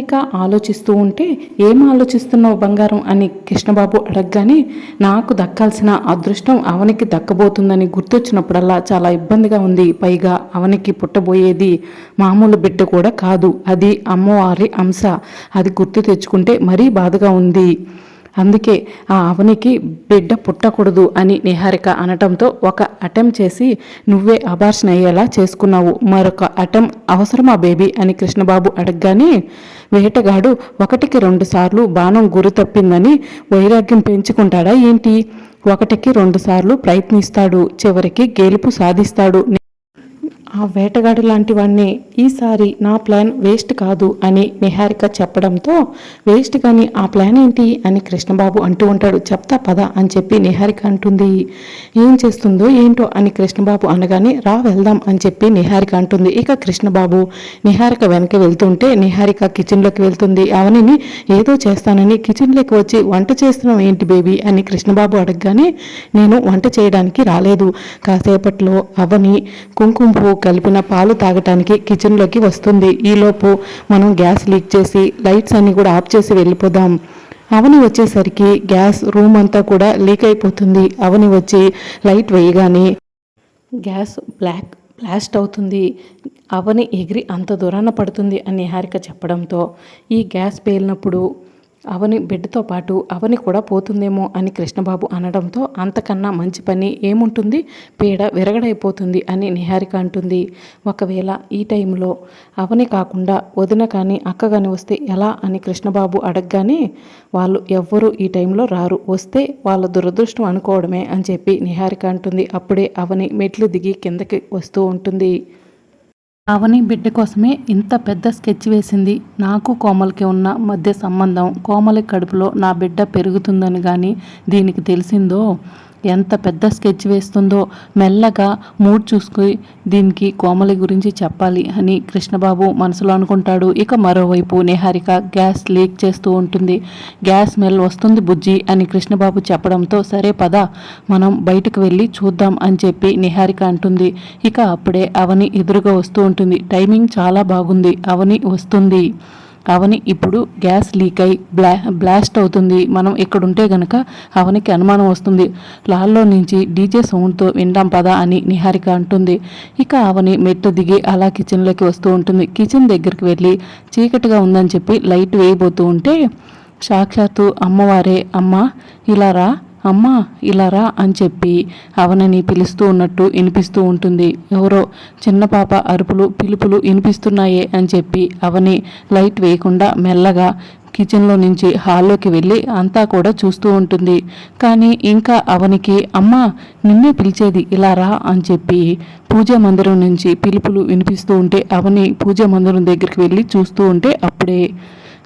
చంద్రిక ఆలోచిస్తూ ఉంటే ఏం ఆలోచిస్తున్నావు బంగారం? అని కృష్ణబాబు అడగగానే నాకు దక్కాల్సిన అదృష్టం అవనికి దక్కబోతుందని గుర్తొచ్చినప్పుడల్లా చాలా ఇబ్బందిగా ఉంది. పైగా అవనికి పుట్టబోయేది మామూలు బిడ్డ కూడా కాదు. అది అమ్మవారి అంశ. అది గుర్తు తెచ్చుకుంటే మరీ బాధగా ఉంది. అందుకే ఆ అవనికి బిడ్డ పుట్టకూడదు అని నిహారిక అనటంతో ఒక అటెంప్ట్ చేసి నువ్వే అబార్షన్ అయ్యేలా చేసుకున్నావు. మరొక అటెంప్ అవసరమా బేబీ? అని కృష్ణబాబు అడగగానే వేటగాడు ఒకటికి రెండు సార్లు బాణం గురి తప్పిందని వైరాగ్యం పెంచుకుంటాడా ఏంటి? ఒకటికి రెండుసార్లు ప్రయత్నిస్తాడు చివరికి గెలుపు సాధిస్తాడు ఆ వేటగాడు లాంటి ఈసారి నా ప్లాన్ వేస్ట్ కాదు అని నిహారిక చెప్పడంతో వేస్ట్ కానీ ఆ ప్లాన్ ఏంటి అని కృష్ణబాబు అంటూ ఉంటాడు. చెప్తా పద అని చెప్పి నిహారిక అంటుంది. ఏం చేస్తుందో ఏంటో అని కృష్ణబాబు అనగానే రా వెళ్దాం అని చెప్పి నిహారిక అంటుంది. ఇక కృష్ణబాబు నిహారిక వెనక వెళ్తుంటే నిహారిక కిచెన్లోకి వెళ్తుంది. అవనిని ఏదో చేస్తానని కిచెన్లోకి వచ్చి వంట చేస్తున్నాం ఏంటి బేబీ? అని కృష్ణబాబు అడగగానే నేను వంట చేయడానికి రాలేదు. కాసేపట్లో అవని కుంకుమ పువ్వు కలిపిన పాలు తాగటానికి కిచెన్లోకి వస్తుంది. ఈలోపు మనం గ్యాస్ లీక్ చేసి లైట్స్ అన్నీ కూడా ఆఫ్ చేసి వెళ్ళిపోదాం. అవని వచ్చేసరికి గ్యాస్ రూమ్ అంతా కూడా లీక్ అయిపోతుంది. అవని వచ్చి లైట్ వేయగానే గ్యాస్ బ్లాక్ బ్లాస్ట్ అవుతుంది. అవని ఎగిరి అంత దూరాన పడుతుంది అని హారిక చెప్పడంతో ఈ గ్యాస్ పేలినప్పుడు అవని బిడ్డతో పాటు అవని కూడా పోతుందేమో అని కృష్ణబాబు అనడంతో అంతకన్నా మంచి పని ఏముంటుంది? పీడ విరగడైపోతుంది అని నిహారిక అంటుంది. ఒకవేళ ఈ టైంలో అవని కాకుండా వదిన కానీ అక్క కానీ వస్తే ఎలా అని కృష్ణబాబు అడగగానే వాళ్ళు ఎవ్వరూ ఈ టైంలో రారు. వస్తే వాళ్ళ దురదృష్టం అనుకోవడమే అని చెప్పి నిహారిక అంటుంది. అప్పుడే అవని మెట్లు దిగి కిందకి వస్తూ ఉంటుంది. అవని బిడ్డ కోసమే ఇంత పెద్ద స్కెచ్ వేసింది. నాకు కోమలకి ఉన్న మధ్య సంబంధం కోమలి కడుపులో నా బిడ్డ పెరుగుతుందని కానీ దీనికి తెలిసిందో? ఎంత పెద్ద స్కెచ్ వేస్తుందో మెల్లగా మూడ్ చూసుకుని దీనికి కోమలి గురించి చెప్పాలి అని కృష్ణబాబు మనసులో అనుకుంటాడు. ఇక మరోవైపు నిహారిక గ్యాస్ లీక్ చేస్తూ ఉంటుంది. గ్యాస్ స్మెల్ వస్తుంది బుజ్జి అని కృష్ణబాబు చెప్పడంతో సరే పద మనం బయటకు వెళ్ళి చూద్దాం అని చెప్పి నిహారిక అంటుంది. ఇక అప్పుడే అవని ఎదురుగా వస్తూ ఉంటుంది. టైమింగ్ చాలా బాగుంది. అవని వస్తుంది. అవని ఇప్పుడు గ్యాస్ లీక్ అయి బ్లా బ్లాస్ట్ అవుతుంది. మనం ఇక్కడుంటే గనక అవనికి అనుమానం వస్తుంది. లాల్లో నుంచి డీజే సౌండ్తో వింటాం పదా అని నిహారిక అంటుంది. ఇక అవని మెట్టు దిగి అలా కిచెన్లోకి వస్తూ ఉంటుంది. కిచెన్ దగ్గరికి వెళ్ళి చీకటిగా ఉందని చెప్పి లైట్ వేయబోతూ ఉంటే సాక్షాత్తు అమ్మవారే అమ్మ ఇలా రా అమ్మా ఇలా రా అని చెప్పి అవనని పిలుస్తూ ఉన్నట్టు వినిపిస్తూ ఉంటుంది. ఎవరో చిన్న పాప అరుపులు పిలుపులు వినిపిస్తున్నాయే అని చెప్పి అవని లైట్ వేయకుండా మెల్లగా కిచెన్లో నుంచి హాల్లోకి వెళ్ళి అంతా కూడా చూస్తూ ఉంటుంది. కానీ ఇంకా అవనికి అమ్మ నిన్నే పిలిచేది ఇలా రా అని చెప్పి పూజా మందిరం నుంచి పిలుపులు వినిపిస్తూ ఉంటే అవని పూజా మందిరం దగ్గరికి వెళ్ళి చూస్తూ ఉంటే అప్పుడే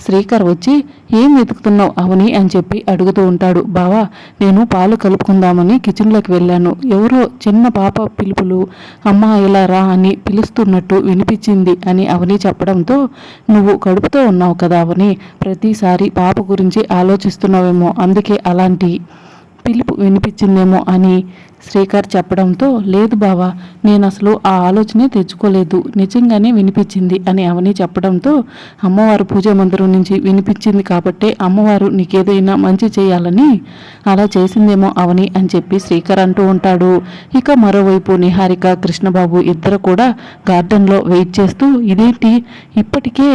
శ్రీకర్ వచ్చి ఏం వెతుకుతున్నావు అవని? అని చెప్పి అడుగుతూ ఉంటాడు. బావా నేను పాలు కలుపుకుందామని కిచెన్లోకి వెళ్ళాను. ఎవరో చిన్న పాప పిలుపులు అమ్మ ఇలా రా అని పిలుస్తున్నట్టు వినిపించింది అని అవని చెప్పడంతో నువ్వు కడుపుతో ఉన్నావు కదా అవని ప్రతిసారి పాప గురించి ఆలోచిస్తున్నావేమో అందుకే అలాంటి పిలుపు వినిపించిందేమో అని శ్రీకర్ చెప్పడంతో లేదు బావా నేను అసలు ఆ ఆలోచనే తెచ్చుకోలేదు నిజంగానే వినిపించింది అని అవని చెప్పడంతో అమ్మవారు పూజ మందిరం నుంచి వినిపించింది కాబట్టే అమ్మవారు నీకేదైనా మంచి చేయాలని అలా చేసిందేమో అవని అని చెప్పి శ్రీకర్ అంటూ ఉంటాడు. ఇక మరోవైపు నిహారిక కృష్ణబాబు ఇద్దరు కూడా గార్డెన్లో వెయిట్ చేస్తూ ఇదేంటి ఇప్పటికే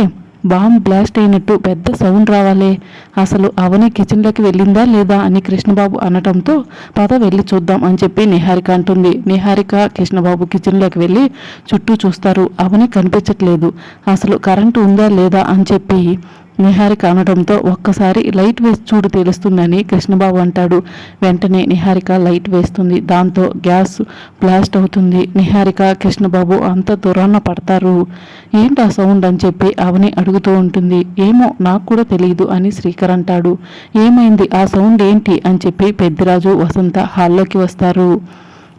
బాంబ్ బ్లాస్ట్ అయినట్టు పెద్ద సౌండ్ రావాలే. అసలు అవని కిచెన్లోకి వెళ్ళిందా లేదా అని కృష్ణబాబు అనటంతో పద వెళ్ళి చూద్దాం అని చెప్పి నిహారిక అంటుంది. నిహారిక కృష్ణబాబు కిచెన్లోకి వెళ్ళి చుట్టూ చూస్తారు. అవని కనిపించట్లేదు. అసలు కరెంటు ఉందా లేదా అని చెప్పి నిహారిక అనడంతో ఒక్కసారి లైట్ వేసి చూడు తెలుస్తుందని కృష్ణబాబు అంటాడు. వెంటనే నిహారిక లైట్ వేస్తుంది. దాంతో గ్యాస్ బ్లాస్ట్ అవుతుంది. నిహారిక కృష్ణబాబు అంత దూరాన పడతారు. ఏంటి ఆ సౌండ్ అని చెప్పి అవని అడుగుతూ ఉంటుంది. ఏమో నాకు కూడా తెలియదు అని శ్రీకర్ అంటాడు. ఏమైంది? ఆ సౌండ్ ఏంటి? అని చెప్పి పెద్దిరాజు వసంత హాల్లోకి వస్తారు.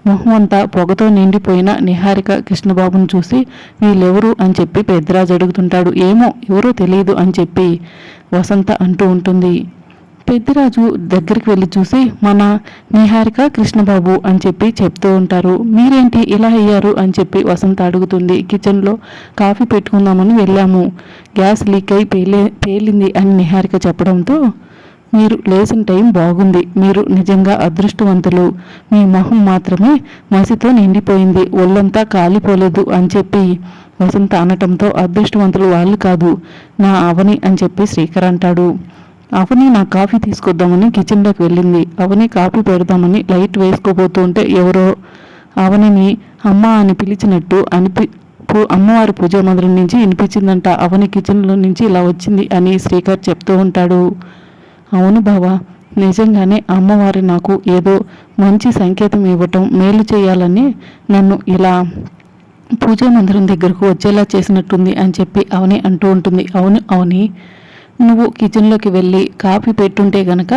మొహం అంతా పొగతో నిండిపోయిన నిహారిక కృష్ణబాబును చూసి వీళ్ళెవరు? అని చెప్పి పెద్దరాజు అడుగుతుంటాడు. ఏమో ఎవరో తెలియదు అని చెప్పి వసంత అంటూ ఉంటుంది. పెద్దిరాజు దగ్గరికి వెళ్ళి చూసి మన నిహారిక కృష్ణబాబు అని చెప్పి చెప్తూ ఉంటారు. మీరేంటి ఇలా అయ్యారు? అని చెప్పి వసంత అడుగుతుంది. కిచెన్లో కాఫీ పెట్టుకుందామని వెళ్ళాము. గ్యాస్ లీక్ అయి పేలే పేలింది అని నిహారిక చెప్పడంతో మీరు లేచిన టైం బాగుంది. మీరు నిజంగా అదృష్టవంతులు. మీ మొహం మాత్రమే మసితో నిండిపోయింది. ఒళ్ళంతా కాలిపోలేదు అని చెప్పి వసంత అనటంతో అదృష్టవంతులు వాళ్ళు కాదు నా అవని అని చెప్పి శ్రీకర్ అంటాడు. అవని నా కాఫీ తీసుకొద్దామని కిచెన్లోకి వెళ్ళింది. అవని కాఫీ పెడదామని లైట్ వేసుకోబోతుంటే ఎవరో అవనిని అమ్మ అని పిలిచినట్టు అనిపి అమ్మవారి పూజా మందిరం నుంచి వినిపించిందంట. అవని కిచెన్లో నుంచి ఇలా వచ్చింది అని శ్రీకర్ చెప్తూ ఉంటాడు. అవును బావా నిజంగానే అమ్మవారి నాకు ఏదో మంచి సంకేతం ఇవ్వటం మేలు చేయాలని నన్ను ఇలా పూజా మందిరం దగ్గరకు వచ్చేలా చేసినట్టుంది అని చెప్పి అవని అంటూ ఉంటుంది. అవును అవని. నువ్వు కిచెన్లోకి వెళ్ళి కాఫీ పెట్టుంటే గనక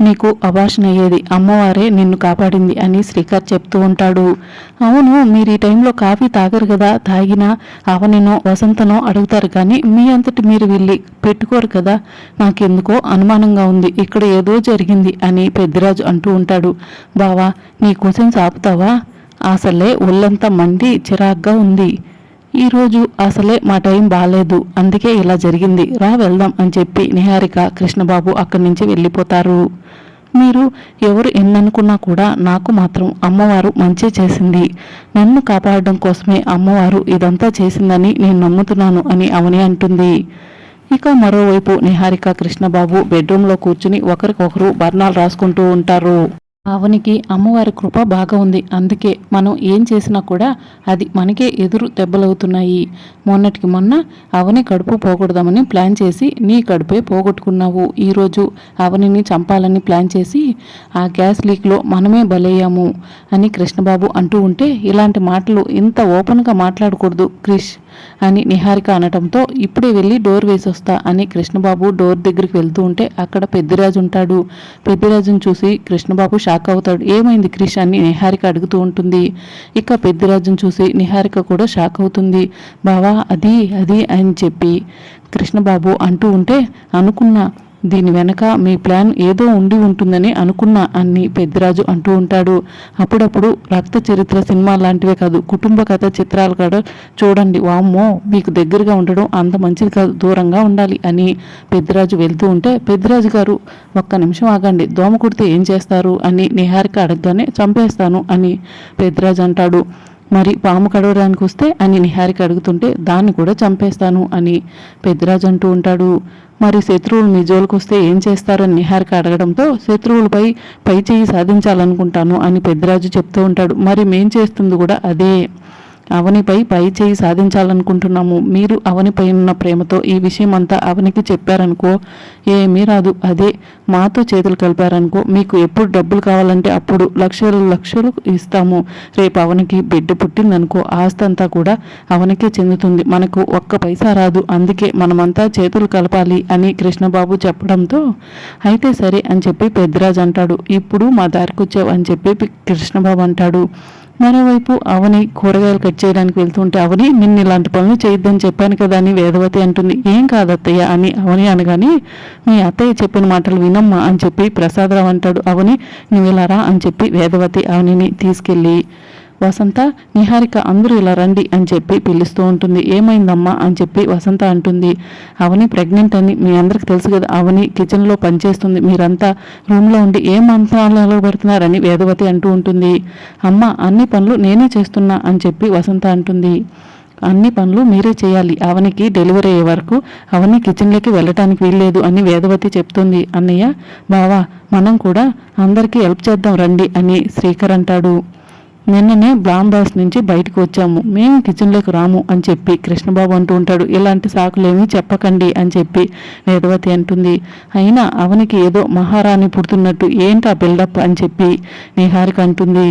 నీకు అభాషణ అయ్యేది అమ్మవారే నిన్ను కాపాడింది అని శ్రీకర్ చెప్తూ ఉంటాడు. అవును మీరు ఈ టైంలో కాఫీ తాగరు కదా తాగినా అవనినో వసంతనో అడుగుతారు కానీ మీ అంతటి మీరు వెళ్ళి పెట్టుకోరు కదా. నాకెందుకో అనుమానంగా ఉంది ఇక్కడ ఏదో జరిగింది అని పెద్దిరాజు అంటూ ఉంటాడు. బావా నీ కోసం ఆపుతావా అసలే ఒళ్ళంతా మండి చిరాగ్గా ఉంది. ఈరోజు అసలే మా టైం బాగాలేదు అందుకే ఇలా జరిగింది. రా వెళ్దాం అని చెప్పి నిహారిక కృష్ణబాబు అక్కడి నుంచి వెళ్ళిపోతారు. మీరు ఎవరు ఎన్ననుకున్నా కూడా నాకు మాత్రం అమ్మవారు మంచి చేసింది. నన్ను కాపాడడం కోసమే అమ్మవారు ఇదంతా చేసిందని నేను నమ్ముతున్నాను అని అవని అంటుంది. ఇక మరోవైపు నిహారిక కృష్ణబాబు బెడ్రూమ్లో కూర్చుని ఒకరికొకరు బర్ణాలు రాసుకుంటూ ఉంటారు. అవనికి అమ్మవారి కృప బాగా ఉంది. అందుకే మనం ఏం చేసినా కూడా అది మనకే ఎదురు దెబ్బలవుతున్నాయి. మొన్నటికి మొన్న అవని కడుపు పోగొడదామని ప్లాన్ చేసి నీ కడుపే పోగొట్టుకున్నావు. ఈరోజు అవనిని చంపాలని ప్లాన్ చేసి ఆ గ్యాస్ లీక్లో మనమే బలయ్యాము అని కృష్ణబాబు అంటూ ఉంటే ఇలాంటి మాటలు ఇంత ఓపెన్గా మాట్లాడకూడదు. క్రిష్ అని నిహారిక అనటంతో ఇప్పుడే వెళ్ళి డోర్ వేసొస్తా అని కృష్ణబాబు డోర్ దగ్గరికి వెళ్తూ ఉంటే అక్కడ పెద్దిరాజు ఉంటాడు. పెద్దిరాజును చూసి కృష్ణబాబు షాక్ అవుతాడు. ఏమైంది క్రిష్? అని నిహారిక అడుగుతూ ఉంటుంది. ఇక పెద్దిరాజును చూసి నిహారిక కూడా షాక్ అవుతుంది. బావా అది అది అని చెప్పి కృష్ణబాబు అంటూ ఉంటే అనుకున్నా. దీని వెనక మీ ప్లాన్ ఏదో ఉండి ఉంటుందని అనుకున్నా అని పెద్దిరాజు అంటూ ఉంటాడు. అప్పుడప్పుడు రక్త చరిత్ర సినిమా లాంటివే కాదు కుటుంబ కథ చిత్రాలు కూడా చూడండి. వామ్మో మీకు దగ్గరగా ఉండడం అంత మంచిది కాదు దూరంగా ఉండాలి అని పెద్దిరాజు వెళ్తూ ఉంటే పెద్దిరాజు గారు ఒక్క నిమిషం ఆగండి దోమ కుడితే ఏం చేస్తారు అని నిహారిక అడగగానే చంపేస్తాను అని పెద్దిరాజు అంటాడు. మరి పాము కడవడానికి వస్తే అని నిహారిక అడుగుతుంటే దాన్ని కూడా చంపేస్తాను అని పెద్దిరాజు అంటూ ఉంటాడు. మరి శత్రువులు మీ జోలికి వస్తే ఏం చేస్తారని నిహారిక అడగడంతో శత్రువులపై పై చేయి సాధించాలనుకుంటాను అని పెద్దరాజు చెప్తూ ఉంటాడు. మరి మేం చేస్తుంది కూడా అదే. అవనిపై పై చేయి సాధించాలనుకుంటున్నాము. మీరు అవనిపై ఉన్న ప్రేమతో ఈ విషయం అంతా అవనికి చెప్పారనుకో ఏమీ రాదు. అదే మాతో చేతులు కలిపారనుకో మీకు ఎప్పుడు డబ్బులు కావాలంటే అప్పుడు లక్షలు లక్షలు ఇస్తాము. రేపు అవనికి బిడ్డ పుట్టిందనుకో ఆస్తి అంతా కూడా అవనికే చెందుతుంది. మనకు ఒక్క పైసా రాదు. అందుకే మనమంతా చేతులు కలపాలి అని కృష్ణబాబు చెప్పడంతో అయితే సరే అని చెప్పి పెద్దిరాజు అంటాడు. ఇప్పుడు మా దారికి వచ్చావు అని చెప్పి కృష్ణబాబు అంటాడు. మరోవైపు అవని కూరగాయలు కట్ చేయడానికి వెళ్తుంటే అవని నిన్ను ఇలాంటి పనులు చేయొద్దని చెప్పాను కదా అని వేదవతి అంటుంది. ఏం కాదు అత్తయ్య అని అవని అనగానే మీ అత్తయ్య చెప్పిన మాటలు వినమ్మా అని చెప్పి ప్రసాదరావు అంటాడు. అవని నువ్వు ఇలా రా అని చెప్పి వేదవతి అవనిని తీసుకెళ్ళి వసంత నిహారిక అందరూ ఇలా రండి అని చెప్పి పిలుస్తూ ఉంటుంది. ఏమైందమ్మా అని చెప్పి వసంత అంటుంది. అవని ప్రెగ్నెంట్ అని మీ అందరికి తెలుసు కదా అవని కిచెన్లో పనిచేస్తుంది. మీరంతా రూమ్లో ఉండి ఏ మంత్రాలలో పడుతున్నారని వేదవతి అంటూ ఉంటుంది. అమ్మ అన్ని పనులు నేనే చేస్తున్నా అని చెప్పి వసంత అంటుంది. అన్ని పనులు మీరే చేయాలి. అవనికి డెలివరీ అయ్యే వరకు అవని కిచెన్లోకి వెళ్ళటానికి వీల్లేదు అని వేదవతి చెప్తుంది. అన్నయ్య బావా మనం కూడా అందరికీ హెల్ప్ చేద్దాం రండి అని శ్రీకర్ అంటాడు. నిన్ననే బ్లాంబాస్ నుంచి బయటకు వచ్చాము. మేము కిచెన్లోకి రాము అని చెప్పి కృష్ణబాబు అంటూ ఉంటాడు. ఇలాంటి సాకులేమీ చెప్పకండి అని చెప్పి వేదవతి అంటుంది. అయినా అవనికి ఏదో మహారాణి పుడుతున్నట్టు ఏంటి ఆ బిల్డప్ అని చెప్పి నిహారిక అంటుంది.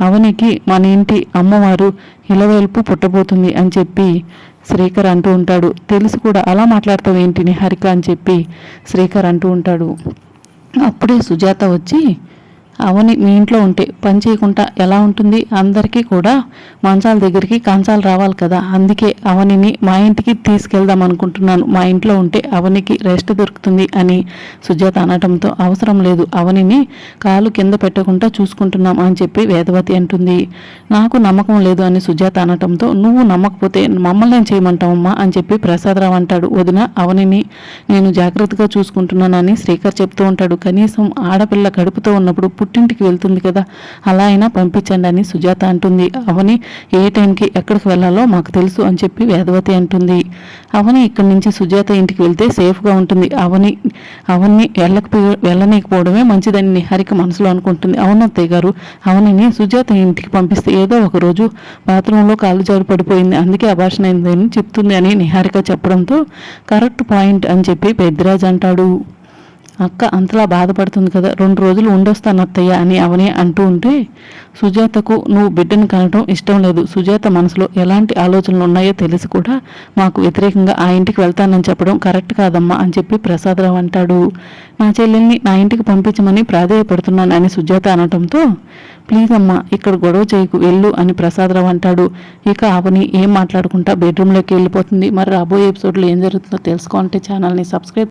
అవనికి మన ఇంటి అమ్మవారు ఇలవేల్పు పుట్టబోతుంది అని చెప్పి శ్రీకర్ అంటూ ఉంటాడు. తెలిసి కూడా అలా మాట్లాడతావు ఏంటి నిహారిక అని చెప్పి శ్రీకర్ అంటూ ఉంటాడు. అప్పుడే సుజాత వచ్చి అవని మీ ఇంట్లో ఉంటే పని చేయకుండా ఎలా ఉంటుంది? అందరికీ కూడా మంచాల దగ్గరికి కంచాలు రావాలి కదా. అందుకే అవనిని మా ఇంటికి తీసుకెళ్దాం అనుకుంటున్నాను. మా ఇంట్లో ఉంటే అవనికి రెస్ట్ దొరుకుతుంది అని సుజాత అనటంతో అవసరం లేదు. అవనిని కాలు కింద పెట్టకుండా చూసుకుంటున్నాం అని చెప్పి వేదవతి అంటుంది. నాకు నమ్మకం లేదు అని సుజాత అనటంతో నువ్వు నమ్మకపోతే మమ్మల్ని ఏం చేయమంటావమ్మా? అని చెప్పి ప్రసాదరావు అంటాడు. వదిన అవనిని నేను జాగ్రత్తగా చూసుకుంటున్నానని శ్రీకర్ చెప్తూ ఉంటాడు. కనీసం ఆడపిల్ల కడుపుతో ఉన్నప్పుడు పుట్టింటికి వెళ్తుంది కదా అలా అయినా పంపించండి అని సుజాత అంటుంది. అవని ఏ టైంకి ఎక్కడికి వెళ్ళాలో మాకు తెలుసు అని చెప్పి వేదవతి అంటుంది. అవని ఇక్కడి నుంచి సుజాత ఇంటికి వెళ్తే సేఫ్గా ఉంటుంది. అవని అవన్ని వెళ్ళకపో వెళ్ళనీకపోవడమే మంచిదని నిహారిక మనసులో అనుకుంటుంది. అవునత్తయ్య గారు అవనిని సుజాత ఇంటికి పంపిస్తే ఏదో ఒక రోజు బాత్రూంలో కాళ్ళు జారు పడిపోయింది. అందుకే అభాషణ అయిందని చెప్తుంది అని నిహారిక చెప్పడంతో కరెక్ట్ పాయింట్ అని చెప్పి పెద్దిరాజ్ అంటాడు. అక్క అంతలా బాధపడుతుంది కదా రెండు రోజులు ఉండొస్తాను అత్తయ్య అని అవనే అంటూ ఉంటే సుజాతకు నువ్వు బిడ్డను కనడం ఇష్టం లేదు. సుజాత మనసులో ఎలాంటి ఆలోచనలు ఉన్నాయో తెలిసి కూడా మాకు వ్యతిరేకంగా ఆ ఇంటికి వెళ్తానని చెప్పడం కరెక్ట్ కాదమ్మా అని చెప్పి ప్రసాదరావు అంటాడు. నా చెల్లెల్ని నా ఇంటికి పంపించమని ప్రాధేయపడుతున్నాను అని సుజాత అనటంతో ప్లీజ్ అమ్మా ఇక్కడ గొడవ చేయకు వెళ్ళు అని ప్రసాదరావు అంటాడు. ఇక అవని ఏం మాట్లాడుకుంటా బెడ్రూమ్లోకి వెళ్ళిపోతుంది. మరి రాబోయే ఎపిసోడ్లో ఏం జరుగుతుందో తెలుసుకోవాలంటే ఛానల్ని సబ్స్క్రైబ్